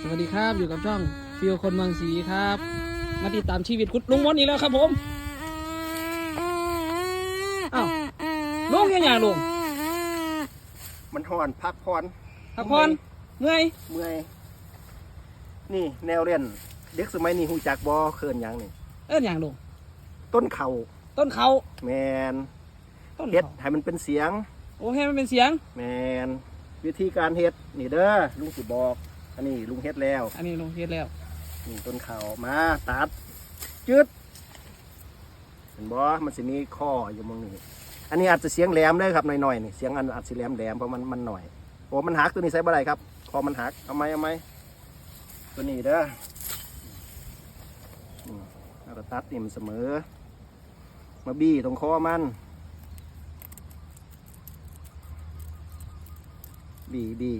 สวัสดีครับอยู่กับช่องฟิวคนเมืองศรีครับ มาติดตามชีวิตคุณลุงมดอีกแล้วครับผมอ้าวลุงยังไงลุงมันห่อนพักผ่อนพักผ่อนเมื่อยเมื่อยนี่แนวเรียนเด็กสมัยนี้หูจักบอเคินหยังนี่เอิ้นอย่างลุงต้นเขาต้นเขาแมนต้นเฮ็ดเขาให้มันเป็นเสียง โอ้ให้มันเป็นเสียง แมนวิธีการเฮ็ดนี่เด้อลุงสิบอก อันนี้ลุงเฮ็ดแล้วอันนี้ลุงเฮ็ดแล้ว นี่ต้นเขามาตัดจืดเห็นบ่มันสิมีข้ออยู่มองนี้อันนี้อาจจะเสียงแหลมเด้อครับหน่อยๆนี่เสียงอันอาจสิแหลมแหลมเพราะมันมันหน่อยโอ้มันหักตัวนี้ใส่บ่ได้ครับคอมันหักเอาไหมเอาไหมตัวนี้เด้ออืมแล้วก็ตัดนี่มันเสมอ มาบี้ตรงคอมัน บี้บี้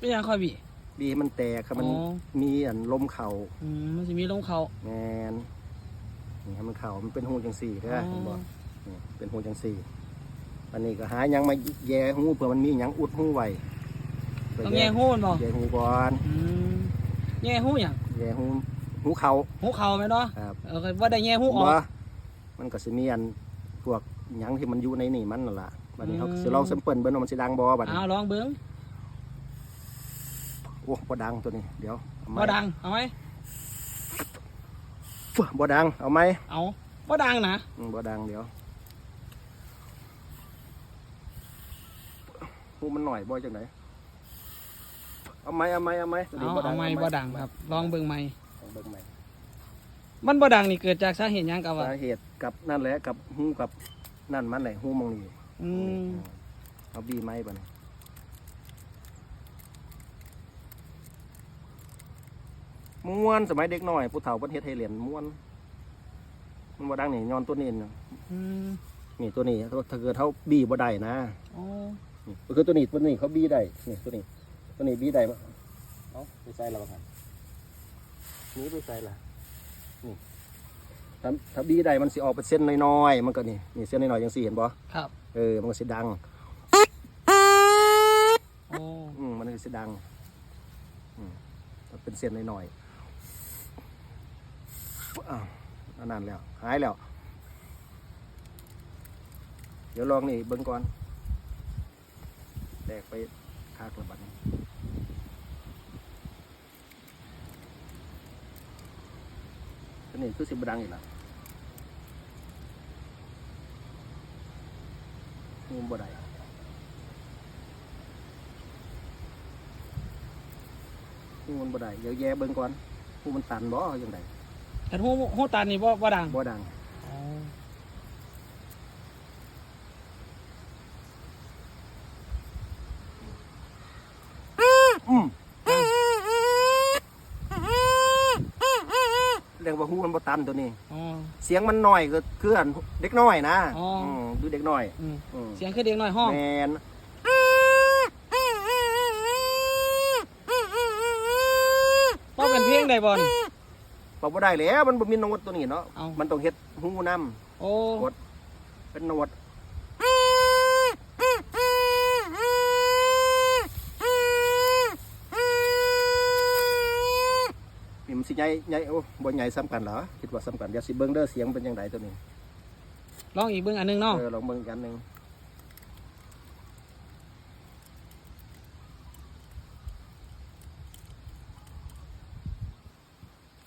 เป็นหยังค่อยบีบี้ให้มันแตกครับมันอ๋อ มีอันลมเข่าอืมมันจะมีลงเขาแมนนี่ให้มันเข่ามันเป็นหูจังสี่เด้อเห็นบ่นี่เป็นหูจังสี่อันนี้ก็หาหยังมาแย่หูเผื่อมันมีหยังอุดหูไว้เพื่ต้องแง่หูมันบ่แย่หูก่อนอืมแง่หูหยังแย่หูหูเข่าหูเขาไหมเนาะครับเออว่าได้แง่หูออก บ่มันก็สิมีอันพวกหยังที่มันอยู่ในนี่มันนั่นล่ะบัดนี้เขาอืม สิลองแซมเปิลเบิ่งว่ามันสิดังบ่บัดนี้เอาลองเบิ้ง โอ้บ่ดังตัวนี้ เดี๋ยวเอาไหมบ่ดัง เอาไหมฟึบ่ดัง เอาไหมเอาบ่ดังนะอืมบ่ดังเดี๋ยวหูมันหน่อยบ่จังไดเอาไหมเอาไหมเอาไหมตัวนี้เอาบ่เอาไม้บ่ดังครับ ลองเบิ่งไม้ลองเบิ่งไหมมันบ่ดังนี่เกิดจากสาเหตุหยังกับว่าสาเหตุกับนั่นแหละกับหูกับนั่นมันแหละหูมองนี่อืมเอาบีไม้บ่นี่ ม้วนสมัยเด็กน้อยผู้เฒ่าเพิ่นเฮ็ดให้เหรียญม้วน มันบ่ดังนี่ย้อนตัวนี้น่ะอืมนี่ตัวนี้ถ้าเกิดเขาบีบ่ได้นะอ๋อนี่ก็คือตัวนี้ตัวนี้เขาบีได้นี่ตัวนี้ ตัวนี้บีได้ปะเอาไปใส่และบ้างนี่ไปใส่ละนี่ถ้าถ้าบีได้มันสิออกเป็นเส้นน้อยๆมันก็นี่นี่เส้นน้อยๆยังสี่เห็นบ่ครับเออมันก็สิดังโอ้อืมมันก็สิดังอืมมันเป็นเส้นน้อยๆอ้าวอั นนั้นแล้ว หายแล้ว เดี๋ยวลองนี่เบิ่งก่อน แตกไปคากระบัดนี้ตัวนี้คือสิบดังอีกแล้วงูบ่ได้งูมันบ่ได้เดี๋ยวแย่เบิ่งก่อนงูมันตันบ่ยังไง แต่หูหูตานี่บ่บ่ดังบ่ดังอ๋ออืมเรียกว่าหูมันบ่ตันตัวนี้ อ๋อ เสียงมันน้อยก็คืออันเด็กน้อยนะอ๋ออื มดูเด็กน้อยอืมอืมเสียงคือเด็กน้อยห้อง แมนบ่เป็นเพลงได้บ่นี่ บอกบ่ได้แล้วมันบ่มีโน้ตตัวนี้เนาะเอ้ามันต้องเฮ็ดหูนํโอ้กด เป็นโน้ตนี่มันสิใหญ่ใหญ่โอ้บ่ใหญ่ซ้ำกันเหรอคิดว่าซ้ำกันเดี๋ยวสิเบิ่งเด้อเสียงเป็นจังไดตัวนี้ลองอีกเบิ่งอันหนึงเนาะเออลองเบิ่งอีกอันหนึง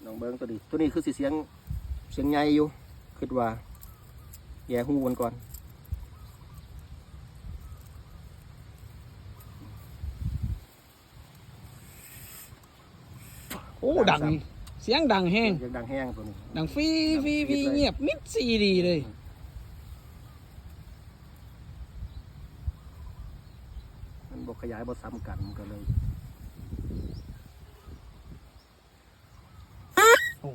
ลองเบิ่งตัวนี้ตัวนี้คือสิเสียงเสียงใหญ่อยู่คิดว่าแย่หูมันก่อนโอ้ ดัง เสียงดังแฮงเสียงดังแห้งตัวนี้ดังฟีฟีฟีเงียบมิดซีดีเลยมันบกขยายบ่ซ้ำกันมันก็เลย เด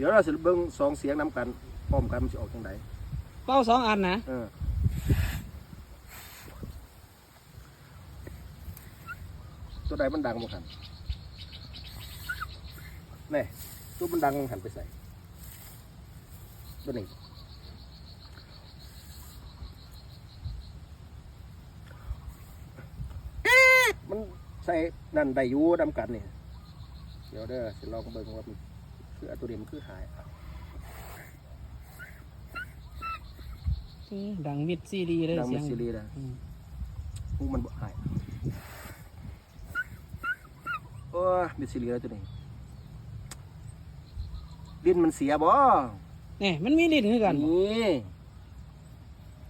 ี๋ยวเราจะเบิ้งสองเสียงน้ำกันพร้อมกันมันจะออกจังได เป้าสองอันนะเออตัวใดมันดังบ่คันแน่ตัวมันดังมันหันไปใส่ตัวนี้มันใส่นั่นได้อยู่นํกันนี่เดี๋ยวเด้อสิลองเบิ่งว่ามันคืออัตัวนี้มันคือหาย อืม ดังมิดซีดีเลยดังเสีมัยนงซีรีส์นะอืมหูมันบ่หายโอ้ยมิดซีรีส์แล้วตัวนี้ลิ้นมันเสียบ่เนี่ยมันมีลิ้นคือกันบ่นี่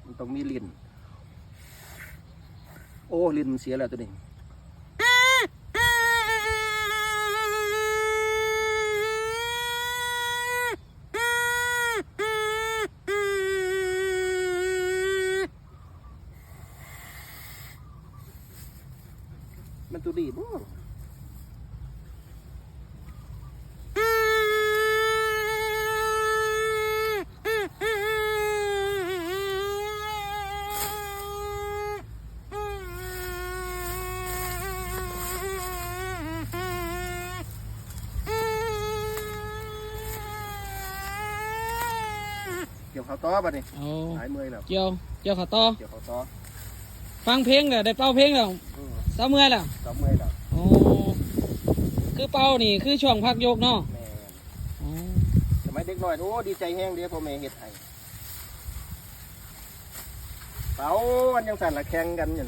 มันต้องมีลิ้น โอ้ลิ้นมันเสียแล้วตัวนี้ มันตัวดีบ่เกี่ยวเขาต่อบัดนี้เอาหายเมื่อยแล้วเกี่ยวเกี่ยวขาต่อเกี่ยวเขาต่อฟังเพลงแล้วได้เป้าเพลงแล้วอืม เศร้าเมื่อยแล้วต่อเมื่อยแล้วโอ้คือเป้านี่คือช่วงพักโยกเนาะแม่นอ๋อสมัยเด็กน้อยโอ้ดีใจแห้งเด้อพ่อแม่เฮ็ดให้เป๋าอันยังสั่นละแข่งกันอยู่